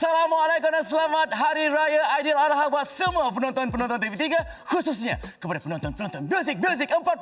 Assalamualaikum dan selamat Hari Raya Aidiladha buat semua penonton-penonton TV3 khususnya kepada penonton-penonton Music Music 40.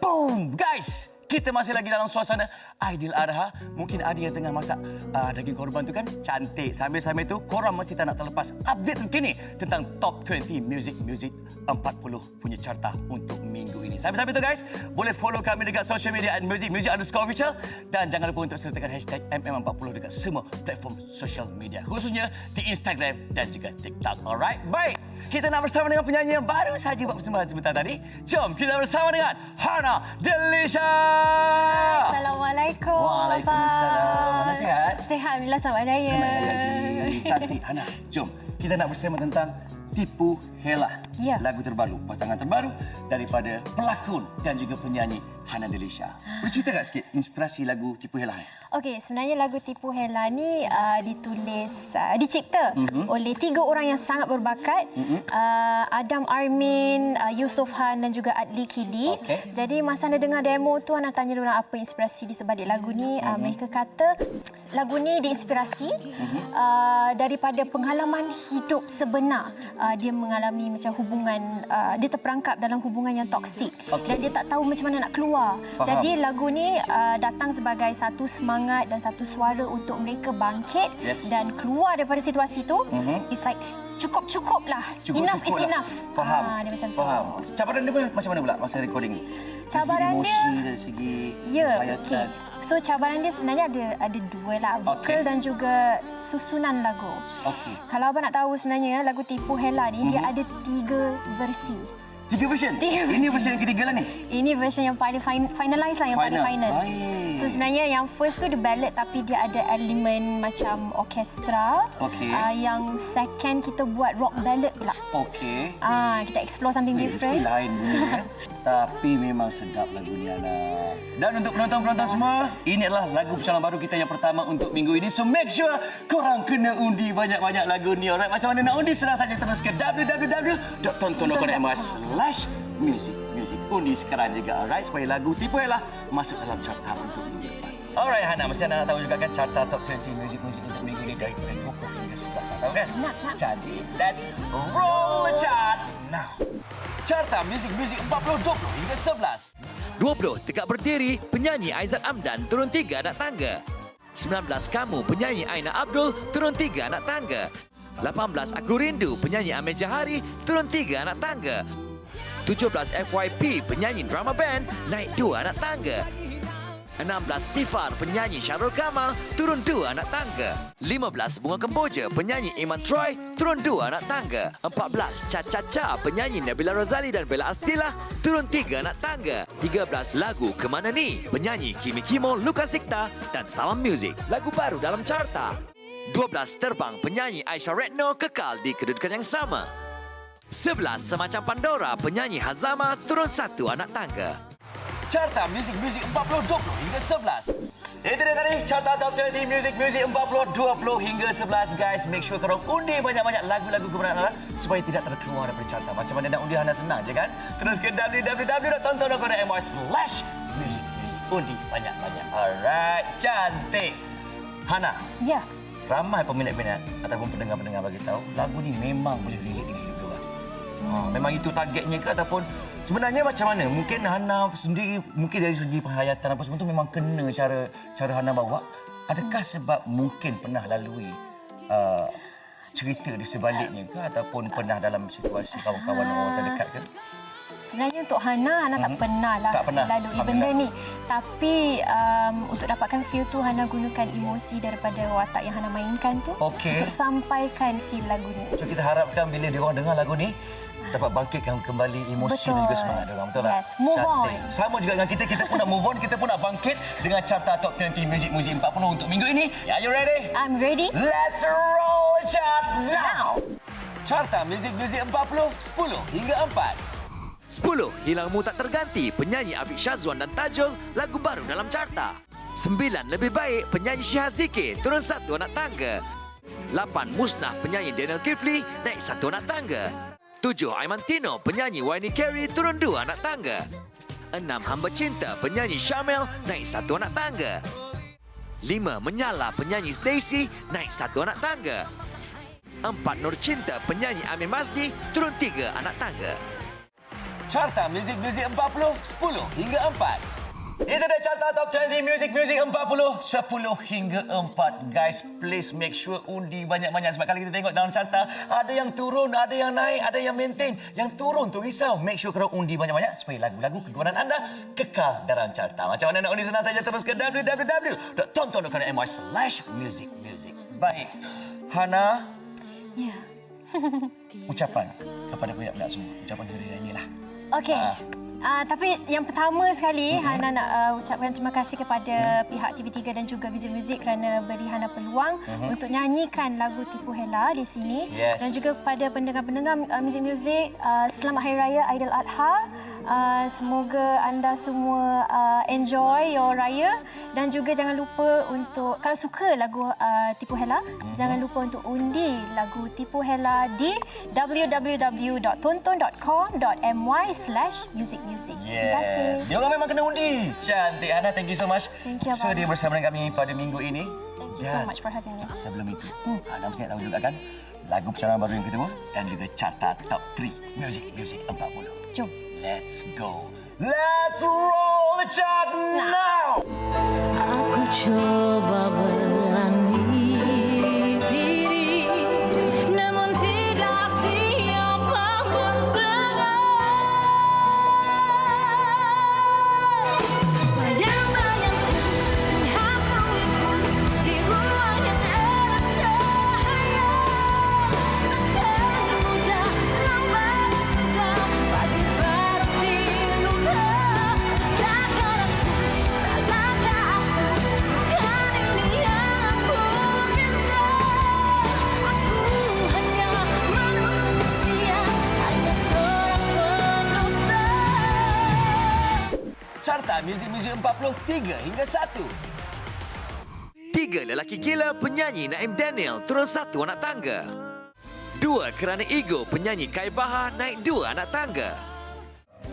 Boom, guys. Kita masih lagi dalam suasana Aidiladha. Mungkin ada yang tengah masak uh, daging korban tu kan cantik. Sambil-sambil tu korang masih tak nak terlepas update terkini tentang Top 20 Music Music 40 punya carta untuk minggu ini. Sambil-sambil tu guys, boleh follow kami dekat social media at Music Music underscore official dan jangan lupa untuk sertakan hashtag MM40 dekat semua platform social media khususnya di Instagram dan juga TikTok. Alright, baik. Kita nak bersama dengan penyanyi yang baru saja buat persembahan sebentar tadi. Jom kita bersama dengan Hana Delisha. Assalamualaikum. Waalaikumsalam. Mana sihat? Sihat, Alhamdulillah. Selamat Raya. Selamat Raya. Cantik Hana. Jom kita nak bersama tentang Tipu Hela. Ya. Lagu terbaru, pasangan terbaru daripada pelakon dan juga penyanyi Hana Delisha. Boleh cerita tak sikit inspirasi lagu Tipu Hela ni? Okey, sebenarnya lagu Tipu Hela ni uh, ditulis, uh, dicipta mm-hmm. oleh tiga orang yang sangat berbakat. Mm-hmm. Uh, Adam Armin, uh, Yusof Han dan juga Adli Kidi. Okey. Jadi masa anda dengar demo tu, anda tanya orang apa inspirasi di sebalik lagu ni. Uh, mereka kata lagu ni diinspirasi uh, daripada pengalaman hidup sebenar. Uh, dia mengalami macam hubungan, uh, dia terperangkap dalam hubungan yang toksik. Okey. Dan dia tak tahu macam mana nak keluar. Faham. Jadi lagu ni uh, datang sebagai satu semangat dan satu suara untuk mereka bangkit Yes. dan keluar daripada situasi tu. Mhm. It's like cukup-cukup lah. Cukup, enough cukup is lah. enough. Faham. Ah, dia macam tu. Faham. Cabaran dia macam mana pula masa recording ni? Dari Cabaran segi emosi, dia- dari segi Ya, hayatan. okey. So cabaran dia sebenarnya ada ada dua lah, vokal Okey. dan juga susunan lagu. Okey. Kalau abang nak tahu sebenarnya lagu Tipu Hela ni dia ada tiga versi. Tiga version? Tiga Ini version. version yang ketiga lah ni? Ini version yang paling fin- finalize lah yang paling Final. final. Baik. So sebenarnya yang first tu the ballad tapi dia ada elemen macam orkestra. Okey. Uh, yang second kita buat rock ballad pula. Okey. Ah, kita explore something Eh, Mesti different. lain bunyinya. Tapi memang sedap lagu ni, Ana. Dan untuk penonton-penonton semua, ini adalah lagu pecalang baru kita yang pertama untuk minggu ini. So make sure korang kena undi banyak-banyak lagu ni. Alright, macam mana nak undi? Senang saja terus ke www.tonton.com slash music. Music. Undi sekarang juga, alright? Supaya lagu Tipu Elah masuk dalam carta untuk minggu depan. Alright, Hana. Mesti anda nak tahu juga kan carta top 20 music-music untuk minggu ini daripada 20 hingga 11. Nak tahu kan? Nak, nak. Jadi, let's roll the chart now. Carta Music Music 40 20 hingga 11. 20 tegak berdiri, penyanyi Aizat Amdan turun tiga anak tangga. 19 kamu, penyanyi Aina Abdul turun tiga anak tangga. 18 Aku Rindu, penyanyi Amir Jahari turun tiga anak tangga. 17 FYP, penyanyi drama band naik dua anak tangga. 16 Sifar, penyanyi Syarul Kamal turun dua anak tangga. 15 Bunga Kemboja, penyanyi Iman Troy turun dua anak tangga. 14 Cha Cha Cha, penyanyi Nabila Razali dan Bella Astila turun tiga anak tangga. 13 Lagu Kemana Ni, penyanyi Kimi Kimo, Lukas Sikta dan Salam Music. Lagu baru dalam carta. 12 Terbang, penyanyi Aisyah Retno kekal di kedudukan yang sama. 11 Semacam Pandora, penyanyi Hazama turun satu anak tangga. Carta Music Music 40 20 hingga 11. Itu dia tadi Carta Top 20 Music Music 40 20 hingga 11 guys. Make sure korang undi banyak-banyak lagu-lagu kemenangan anda supaya tidak terkeluar daripada carta. Macam mana nak undi anda senang je kan? Terus ke www.tonton.com.my slash music music. Undi banyak-banyak. Alright, cantik. Hana, Ya. ramai peminat-peminat ataupun pendengar-pendengar bagi tahu lagu ni memang boleh relate dengan hidup. Ha, memang itu targetnya ke ataupun sebenarnya macam mana? Mungkin Hana sendiri mungkin dari segi penghayatan apa semua tu memang kena cara cara Hana bawa. Adakah sebab mungkin pernah lalui uh, cerita di sebaliknya ke ataupun pernah dalam situasi kawan-kawan orang terdekat ke? Sebenarnya untuk Hana, Hana tak pernah lah Tak pernah. lalui Alhamdulillah. benda ni. Tapi um, untuk dapatkan feel tu, Hana gunakan emosi daripada watak yang Hana mainkan tu Okey. untuk sampaikan feel lagu ni. So kita harapkan bila dia orang dengar lagu ni dapat bangkitkan kembali emosi dan Betul. juga semangat dia orang betul tak? Yes, move Cantik. on. Sama juga dengan kita kita pun nak move on, kita pun nak bangkit dengan carta top 20 muzik muzik 40 untuk minggu ini. Are you ready? I'm ready Let's roll the chart now. Carta muzik muzik 40 10 hingga 4. 10. Hilangmu tak terganti penyanyi Afiq Syazwan dan Tajul lagu baru dalam carta. 9. Lebih baik penyanyi Syihaz Zikir turun satu anak tangga. 8. Musnah penyanyi Daniel Kifli naik satu anak tangga. 7. Aiman Tino penyanyi Wayne Carey turun dua anak tangga. 6. Hamba Cinta penyanyi Syamel naik satu anak tangga. 5. Menyala penyanyi Stacy naik satu anak tangga. 4. Nur Cinta penyanyi Amir Masdi turun tiga anak tangga. Carta muzik muzik 40 10 hingga 4. Dia carta top 20 muzik muzik 40 10 hingga 4. Guys, please make sure undi banyak-banyak sebab kalau kita tengok dalam carta ada yang turun, ada yang naik, ada yang maintain. Yang turun tu risau. Make sure korang undi banyak-banyak supaya lagu-lagu kegemaran anda kekal dalam carta. Macam mana nak undi senang saja terus ke www.tonton.my slash music music. Baik. Hana, Ya. ucapan kepada pihak-pihak semua. Ucapan hari raya lah. Okey. Ah. Uh, tapi yang pertama sekali Hana nak uh, ucapkan terima kasih kepada pihak TV3 dan juga Music Music kerana beri Hana peluang untuk nyanyikan lagu Tipu Hela di sini Yes. dan juga kepada pendengar-pendengar uh, Music Music uh, selamat Hari Raya Aidil Adha. Uh, semoga anda semua uh, enjoy your raya dan juga jangan lupa untuk kalau suka lagu uh, Tipu Hela jangan lupa untuk undi lagu Tipu Hela di www.tonton.com.my/musicmusic. Terima kasih. Yes. Dia orang memang kena undi. Cantik Hana, thank you so much. Thank you, So Abang. dia bersama dengan kami pada minggu ini. Thank you so Dan much for having me. Sebelum itu, Hana mesti nak tahu juga kan lagu pencarian baru yang kedua dan juga carta top 3 Music Music 40. Jom. Let's go. Let's roll the chart now. Aku coba berani 43 hingga 1. Tiga lelaki gila penyanyi Naim Daniel turun satu anak tangga. Dua kerana ego penyanyi Kai Bahar naik dua anak tangga.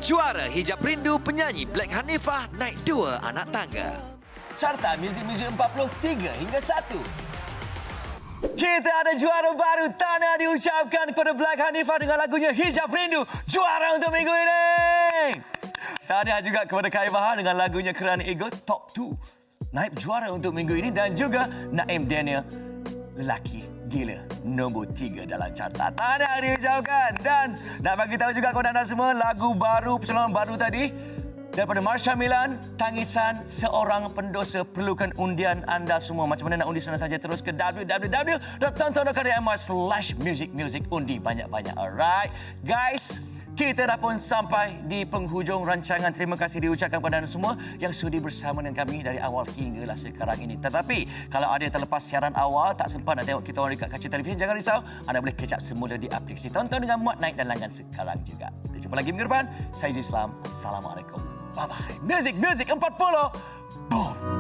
Juara hijab rindu penyanyi Black Hanifah naik dua anak tangga. Carta Music Music 43 hingga 1. Kita ada juara baru Tanah diucapkan kepada Black Hanifah dengan lagunya Hijab Rindu. Juara untuk minggu ini. Tahniah juga kepada Kai Bahar dengan lagunya Kerana Ego Top 2. Naib juara untuk minggu ini dan juga Naim Daniel lelaki gila nombor tiga dalam carta. Tahniah diucapkan dan nak bagi tahu juga kepada anda semua lagu baru pesanan baru tadi daripada Marsha Milan, Tangisan Seorang Pendosa perlukan undian anda semua. Macam mana nak undi senang saja terus ke www.tonton.com.my slash music music undi banyak-banyak. Alright, guys. Kita dah pun sampai di penghujung rancangan. Terima kasih diucapkan kepada anda semua yang sudi bersama dengan kami dari awal hinggalah sekarang ini. Tetapi kalau ada yang terlepas siaran awal, tak sempat nak tengok kita orang dekat kaca televisyen, jangan risau. Anda boleh catch up semula di aplikasi Tonton dengan muat naik dan langgan sekarang juga. Kita jumpa lagi minggu depan. Saya Islam. Assalamualaikum. Bye-bye. Music, music 40. Boom.